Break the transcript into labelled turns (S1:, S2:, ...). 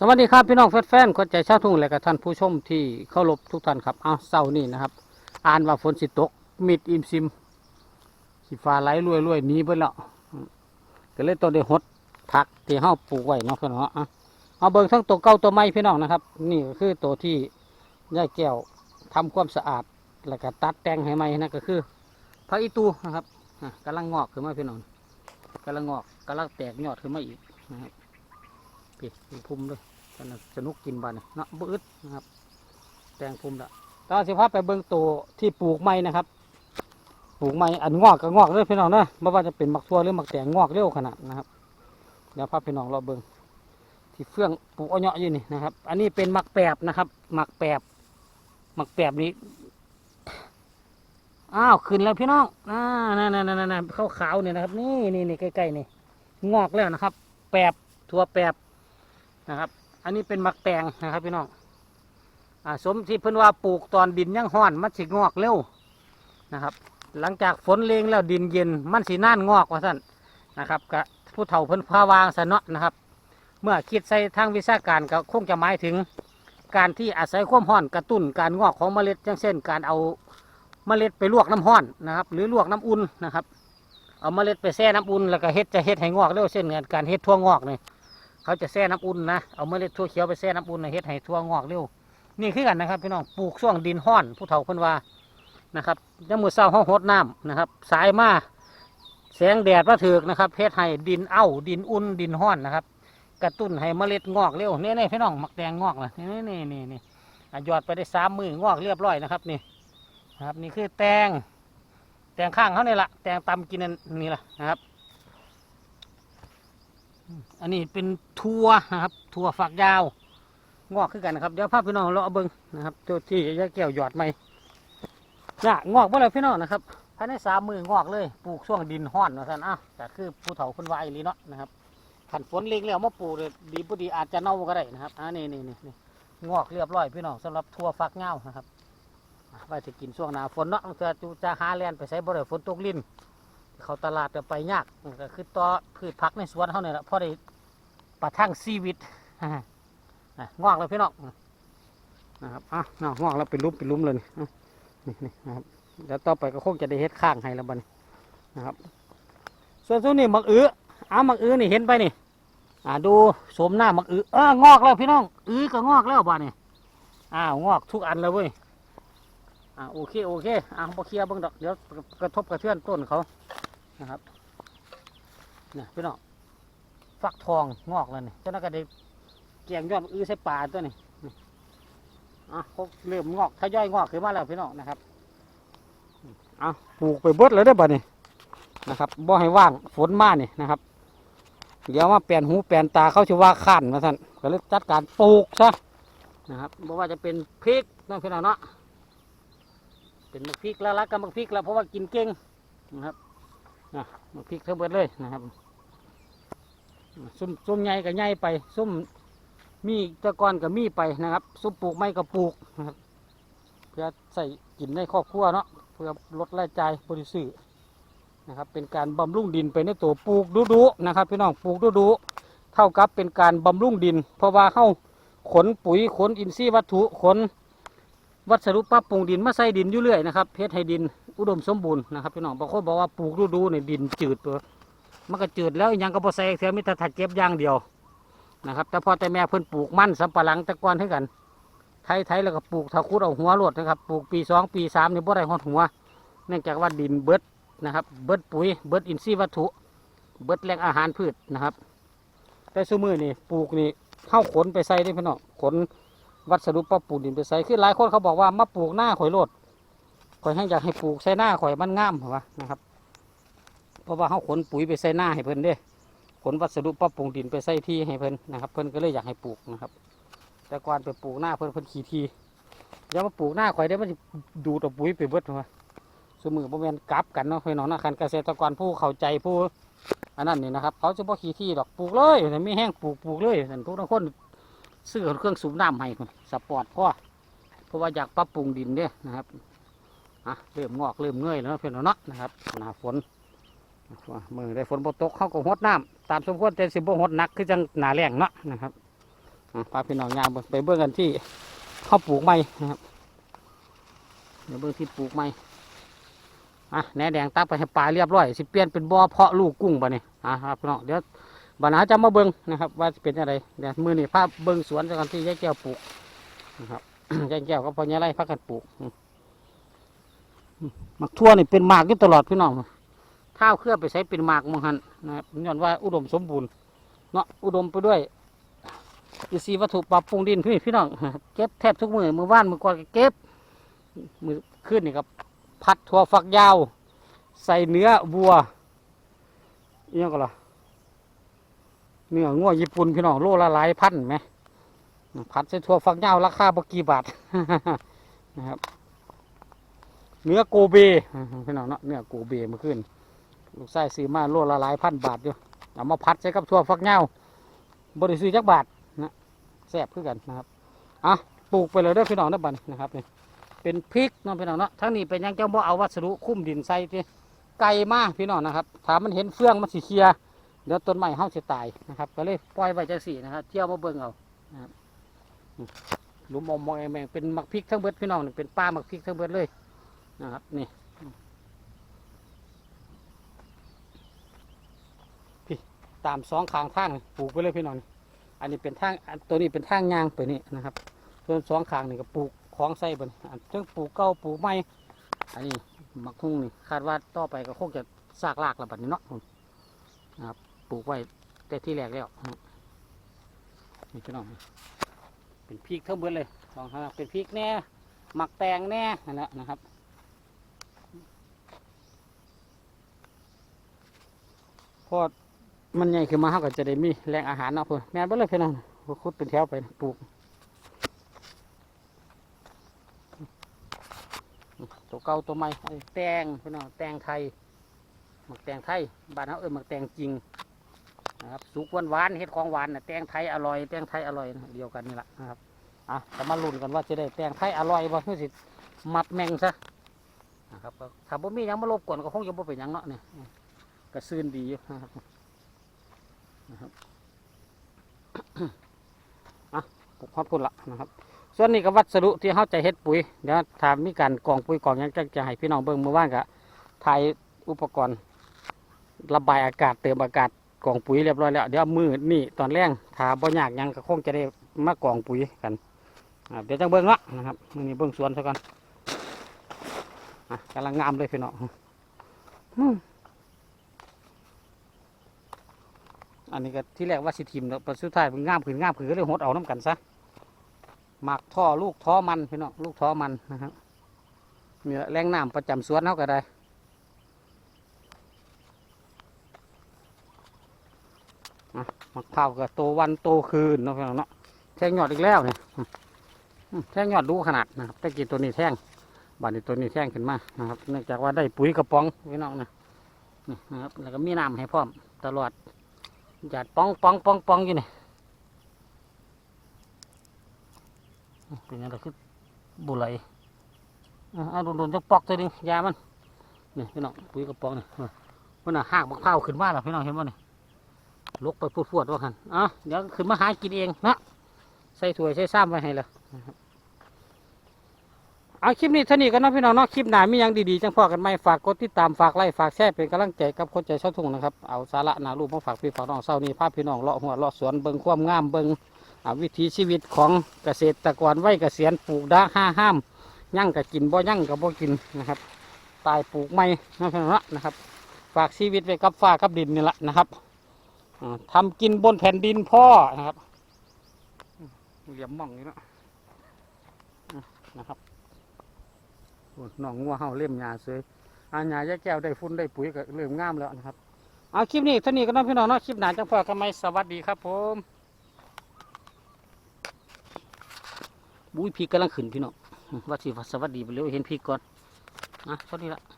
S1: สวัสดีครับพี่น้องแฟนๆคนใจชาวทุ่งและกับท่านผู้ชมที่เคารพทุกท่านครับเอาเศร้านี่นะครับ อ่านว่าฝนสิตก มิดอิมซิมสีฟ้าไหลรวยรวยๆหนี้เบิ่แล้วก็เลยต้องได้หดผักที่เฮาปลูกไว้เนาะพี่องเนาะเอาเบิ่งทั้งตัวเก่าตัวใหม่พี่น้องนะครับ นี่ก็คือตัวที่ยาแก้วทำความสะอาด แล้วก็ตัดแต่งให้ใหม่นั่นก็คือพระอีตูนะครับอะกำลังงอกขึ้นมาพี่น้องกำลังงอกกำลังแตกยอดขึ้นมาอีกนะครับ ปิดพุ่มด้วยสนุกสนุกกินบ้านเนาะบืดนะครับ แตงภูมิละตอนสิพาไปเบิ่งตัวที่ปลูกไม้นะครับ ปลูกไม้อันงอกก็งอกเลยพี่น้องเนอะไม่ว่าจะเป็นมักทั่วหรือมักแตงงอกเร็วขนาดนะครับ เดี๋ยวพาพี่น้องเราเบิ่งที่เฟื่องปลูกเอาเนาะอยู่นี่นะครับ อันนี้เป็นมักแปบนะครับ มักแปบมักแปบนี้อ้าวขึ้นแล้วพี่น้องอ่านั่นนั่นนั่นนั่นขาวขาวๆนี่ยนะครับ นี่นี่นี่ใกล้ๆนี่งอกแล้วนะครับ แปบทั่วแปบ นะครับ อันนี้เป็นมักแตงนะครับพี่น้องอ่าสมที่เพิ่นว่าปลูกตอนดินยังห้อนมันสิงอกเร็วนะครับ หลังจากฝนเลงแล้วดินเย็นมันสิน่านงอกว่าสั่นนะครับกะผู้เฒ่าเพิ่นพาวางสนเนาะนะครับ เมื่อคิดใส่ทางวิชาการก็คงจะหมายถึงการที่อาศัยความร้อนกระตุ้นการงอกของเมล็ดอย่างเช่น การเอาเมล็ดไปลวกน้ำร้อนนะครับ หรือลวกน้ำอุ่นนะครับ เอาเมล็ดไปแช่น้ำอุ่นแล้วก็เฮ็ดจะเฮ็ดให้งอกเร็วเช่นการเฮ็ดทั่วงอกนี่ เขาจะแช่น้ำอุ่นนะเอาเมล็ดถั่วเขียวไปแช่น้ำอุ่นนเฮ็ดให้ถั่วงอกเร็วนี่คือกันนะครับพี่น้องปลูกช่วงดินห้อนผู้เฒ่าเพิ่นว่านะครับยามมื้อเช้าห้องหดน้ำนะครับ สายมาแสงแดดมาถึกนะครับเฮ็ดให้ดินเอ้าดินอุ่นดินห้อนนะครับ กระตุ้นให้เมล็ดงอกเร็วนี่นี่พี่น้องมักแดงงอกนะนี่นี่นี่นี่อ่หยอดไปได้สามมืองอกเรียบร้อยนะครับนี่ครับนี่คือแตงแตงข้างเขาเนี่แหละแตงตำกินนั่นนี่แหละนะครับ อันนี้เป็นทั่วนะครับทั่วฝักยาว งอกขึ้นกันนะครับ เดี๋ยวพาพี่น้องเราเอาเบิ้งนะครับตัวที่ยายแก้วหยอดไม่น่ะงอกเมื่อไรพี่น้องนะครับภายในสามมืองอกเลยปลูกช่วงดินห้อนนะท่านอ้าวแต่คือผู้เฒ่าคนวายลีเนาะนะครับขันฝนเล็งแล้วมาปลูกเลยดีบุดีอาจจะเน่าก็ได้นะครับอ่านี่นี่นี่นี่งอกเรียบร้อยพี่น้องสำหรับทั่วฝักเงานะครับไว้จะกินช่วงหน้าฝนเนาะจะจะหาแลนไปใส่บ่ได้ฝนตกลิ้น เขาตลาดจะไปยากก็คือต่อพืชผักในสวนเขาเนี่ยแหละพอได้ประทังชีวิตงอกแล้วพี่น้องนะครับอะนาะงอกแล้วเป็นลุ่มเป็นลุ่มเลยนี่นี่นะครับเดี๋ยวต่อไปก็คงจะได้เฮ็ดข้างให้แล้วบันนะครับ ส่วนส่วนนี้มักอื้ออ้ามักอื้อนี่เห็นไปนี่อ่าดูโสมหน้ามักอื้อเอองอกแล้วพี่น้องอื้อก็งอกแล้วบ้านี่อ้าวงอกทุกอันเลยเว้ยอ่าโอเคโอเคอ่าบ่เคลียร์เบิ่งดอกเดี๋ยวกระทบกระเทือนต้นเขา นะครับนี่พี่น้องฟักทองงอกแล้วนี่เจ้านักก็ได้เกี่ยงยอดอื้อใส่ป่าตัวนี้นี่อะเขาเริ่มงอกทยอยงอกขึ้นมาแล้วพี่น้องนะครับเอะปลูกไปเบิดเลยได้บ่นี่นะครับบ่ให้ว่างฝนมาเนี่นะครับ เดี๋ยวมาเปลี่ยนหูเปลี่ยนตาเขาชื่อว่าขันมาท่านก็เลยจัดการปลูกซะนะครับบ่ว่าจะเป็นพริกน้องพี่น้องเนาะเป็นมะพริกแล้วละกับมะพริกแล้วเพราะว่ากินเก่งนะครับ นะมาพริกทั้งเบิดเลยนะครับซุ่มซุ่มใหญ่กับใหญ่ไป ซุ่มมีตะกอนกับมีไปนะครับ ซุ่มปลูกไม้กับปลูกนะครับ เพื่อใส่กินในครอบครัวเนาะเพื่อลดรายจ่ายบริสุทธิ์นะครับ เป็นการบำรุงดินไปในตัวปลูกดูดูนะครับพี่น้องปลูกดูดูเท่ากับเป็นการบำรุงดิน เพราะว่าเข้าขนปุ๋ยขนอินทรีย์วัตถุขน วัสดุปรับปรุงดินมาใส่ดินอยู่เรื่อยนะครับเพชรให้ดินอุดมสมบูรณ์นะครับพี่น้องบางคนบอกว่าปลูกดูดูๆเนี่ยดินจืดตัวมันก็จืดแล้วยังก็บ่ใส่เสียมิตรถัดเก็บย่างเดียวนะครับ แต่พอแต่แม่เพิ่นปลูกมั่นสำปะหลังต่ก่อนให้กัน ไทยไทยแล้วก็ปลูกทาคุดเอาหัวโลดนะครับปลูกปีสองปีสามเนี่บ่ได้หอดหัว เนื่องจากว่าดินเบิดนะครับ เบิดปุ๋ยเบิดอินทรีย์วัตถุ เบิดแหล่งอาหารพืชนะครับ แต่ซุมือนี่ปลูกนี่เข้าขนไปใส่ได้พี่น้องขน วัสดุปรับปรุงดินไปใส่คือหลายคนเขาบอกว่ามาปลูกหน้าข่อยโลดข่อยให้อยากให้ปลูกใส่หน้าข่อยมันงามเหรอวะนะครับ เพราะว่าเขาขนปุ๋ยไปใส่หน้าให้เพิ่นเด้ขนวัสดุปรับปรุงดินไปใส่ที่ให้เพิ่นนะครับ เพิ่นก็เลยอยากให้ปลูกนะครับ แต่ก่อนไปปลูกหน้าเพิ่นเพิ่นขี่ทีอย่ามาปลูกหน้าข่อยได้มันดูดเอาปุ๋ยไปเบิดเหรอสมือบ่แม่นกลับกันเนาะพี่น้องนะคันเกษตรกรผู้เข้าใจผู้อันนั้นนี่นะครับ เขาจะบ่ขี่ที่ดอกปลูกเลยแต่ไม่แห้งปลูกปลูกเลยแต่ทุกคน ซื้อเครื่องสูบน้ำให้พุ่นสปอร์ตพ่อเพราะว่าอยากปรับปรุงดินเด้นะครับอะเริ่มงอกเริ่มเงยแล้วเพื่อนเนาะนะครับหน้าฝนมือได้ฝนบ่ตกเขาก็หดน้ำตามสมควรแต่สิบ่หดหนักคือจังหนาแรงเนาะนะครับอะพาพี่น้องยางไปเบิ่งกันที่เขาปลูกไม้นะครับเดี๋ยวเบิ่งที่ปลูกไม้อะแหนแดงตักไปให้ปลาเรียบร้อยสิเปลี่ยนเป็นบ่อเพาะลูกกุ้งบ่เนี่ยอะครับพี่น้องเดี๋ยว บัดหนาจะมาเบิ่งนะครับ ว่าจะเป็นอะไรเดี๋ยมือนี่ภาพเบิ่งสวนจากกันที่ยายแก้วปลูกนะครับยายแก้วก็พอเนี่ยไรพักกันปลูกหมักทั่วนี่เป็นหมากอยู่ตลอดพี่น้องข้าวเคลือบไปใช้เป็นหมากมองหันนะครับย้อนว่าอุดมสมบูรณ์เนาะอุดมไปด้วยอินทรีย์วัตถุปรับปรุงดินพี่พี่น้องเก็บแทบทุกมือมือว่านมือก่อนเก็บมือขึ้นนี่ครับผัดถั่วฝักยาว ใส่เนื้อวัวเอี่ยงก็ล่ะ เนื้องัวญี่ปุ่นพี่น้องโลละหลายพันไหมผัดใส่ถั่วฝักยาวราคาบกี่บาทนะครับเนื้อโกเบพี่น้องเนาะเนื้อโกเบมื่อคืนลูกไส้ซื้อมาโลละหลายพันบาทอยู่เอามาผัดใส่กับถั่วฝักยาบริสุทธิ์จักบาทนะแซ่บคือกันนะครับอะปลูกไปเลยด้อพี่น้องเด้อบันนะครับนี่เป็นพริกเนาะพี่น้องเนาะทั้งนี้เป็นยังเจ้าบ่เอาวัสดุคุ้มดินใส่ที่ไกลมากพี่น้องนะครับถามมันเห็นเฟื่องมันสิเคียร์ เดี๋ยวต้นไม้เฮาสิตายนะครับ ก็เลยปล่อยไว้จังสี่นะครับเที่ยวมาเบิ่งเอานะครับหลุมอมมองแมงเป็นมักพริกทั้งเบิดพี่น้องนี่เป็นป้ามักพริกทั้งเบิดเลยนะครับนี่พี่ตามสองข้างทางนี่ปลูกไปเลยพี่น้องนี่อันนี้เป็นทางอันตัวนี้เป็นทางยางไปนี่นะครับส่วนสองข้างนี่ก็ปลูกของใส่บนอันเรื่องปลูกเก้าปลูกไม้อันนี้มักทุ่งนี่คาดว่าต่อไปก็คงจะซากลากแล้วบัดนี้เนาะนะครับ ปลูกไว้แต่ที่แรกแล้วนี่พี่น้องเป็นพริกทั้งเบิดเลยสองข้างเป็นพริกแน่หมักแตงแน่นั่นแหละนะครับพอมันใหญ่ขึ้นมาเขาก็จะได้มีแหล่งอาหารเนาะเพื่อนแม่นเบ่เลยพี่น้องคุดเป็นแถวไปปลูกตัวเก่าตัวใหม่อันนี้แตงพี่น้องแตงไทยหมักแตงไทยบ้านเขาเออหมักแตงจริง นะครับสุกหวานหวานเฮ็ดของหวานน่ะแตงไทยอร่อยแตงไทยอร่อยนะเดียวกันนี่แหละนะครับอะจะมาลุ้นกันว่าจะได้แตงไทยอร่อยบ่เพื่อสิมัดแมงซะนะครับก็ถ้าบ่มียังมารบกวนก็คงจะบ่เป็นยังเนาะเนี่ยกระซื่นดีอยู่นะครับนะบอะปลูกฮอดพุ่นละนะครับ ส่วนนี้ก็วัสดุที่เขาจะเฮ็ดปุ๋ยเดี๋ยวถามมีการกองปุ๋ยกองยังจะจะให้พี่น้องเบิ่งเมื่อวานก็ถ่ายอุปกรณ์ระบายอากาศเติมอากาศ กองปุ๋ยเรียบร้อยแล้ว เดี๋ยวมือนี่ตอนแรกถาบ่ยากยังก็คงจะได้มากองปุ๋ยกันเดี๋ยวจะเบิ่งละนะครับมือนี้เบิ่งสวนซะก่อนกำลังงามเลยพี่น้องอันนี้ก็ที่แรกว่าสิทิมแล้วปัจสุดท้ายมันงามขึ้นงามขึ้นก็เลยหดเอาน้ำกันซะหมักท่อลูกท่อมันพี่น้องลูกท่อมันนะครับมีแรงน้ำประจำสวนเขาก็ได้ อะหมักเผาวก็โตวันโตคืนเนาะพี่น้องเนาะแทงยอดอีกแล้วเนี่ยแทงยอดดูขนาดนะครับต่กี้ตัวนี้แทงบานนี้ตัวนี้แทงขึ้นมานะครับ เนื่องจากว่าได้ปุ๋ยกระป๋องพี่น้องนะนี่นะครับ แล้วก็มีน้ำให้พร้อมตลอดหยาดป้องป้องป้องป้องอยู่นี่เป็นยังไงคือบุไหลอะเอาโดนๆจะปอกตัวนึงยามันนี่พี่น้องปุ๋ยกระป๋องนี่มันน่ะหากบักเผาวขึ้นมาแล้วพี่น้องเห็นบ่นี่ ลกไปพูดๆว่ากันอะเดี๋ยวขึ้นมาหากินเองนะใส่ถ้วยใส่ซ้ำไว้ให้เลยนะครับเอาคลิปนี้เท่านี้กันเนาะพี่น้องเนาะคลิปหน้ามียังดีๆจังพอกันไหมฝากกดติดตามฝากไลค์ฝากแชร์เป็นกำลังใจกับคนใจเช่าทุ่งนะครับเอาสาระนารูปมาฝากพี่ฝากน้องเศร้านี้ภาพพี่น้องเลาะหัวเลาะสวนเบิงความงามเบิงวิถีชีวิตของเกษตรกรไว้เกษียณปลูกดาห้าห้ามยั่งกับกินบ่ยั่งกับบ่กินนะครับตายปลูกไม่นะพี่น้องนะครับ ฝากชีวิตไว้กับฟ้ากับดินนี่แหละนะครับ ทำกินบนแผ่นดินพ่อนะครับเหลี่ยมหม่องนี่เนาะอะนะครับโอ้น้องงัวเห่าเล่มหญ้าสวยอาหญ้าแยกแก้วได้ฟุ้นได้ปุ๋ยก็เริ่มงามแล้วนะครับ เอาคลิปนี้เท่านี้ก็น้องพี่น้องเนาะคลิปหน้าจังพอกันไหมสวัสดีครับผมบุ้ยพีกกำลังขึ้นพี่น้องว่าสิว่าสวัสดีไปเลยเห็นพีกก่อนอะสวัสดีละ